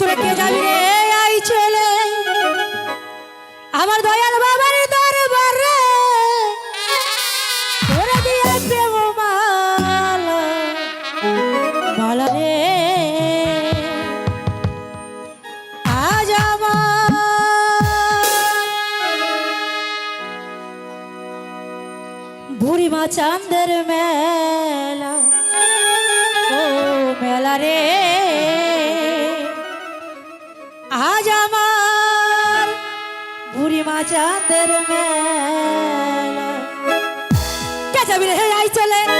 তোরা কে যাবি রে? আই ছেলে। আমার দয়াল বাবার দরবারে তোরা দিয়ে প্রেম মালা। মালা রে। আজ আমার বুড়িমা চাঁদের মেলা। ও মেলা রে। আজ আমার বুড়িমা চাঁদের মেলা। কে যাবি রে আই চলে।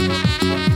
Música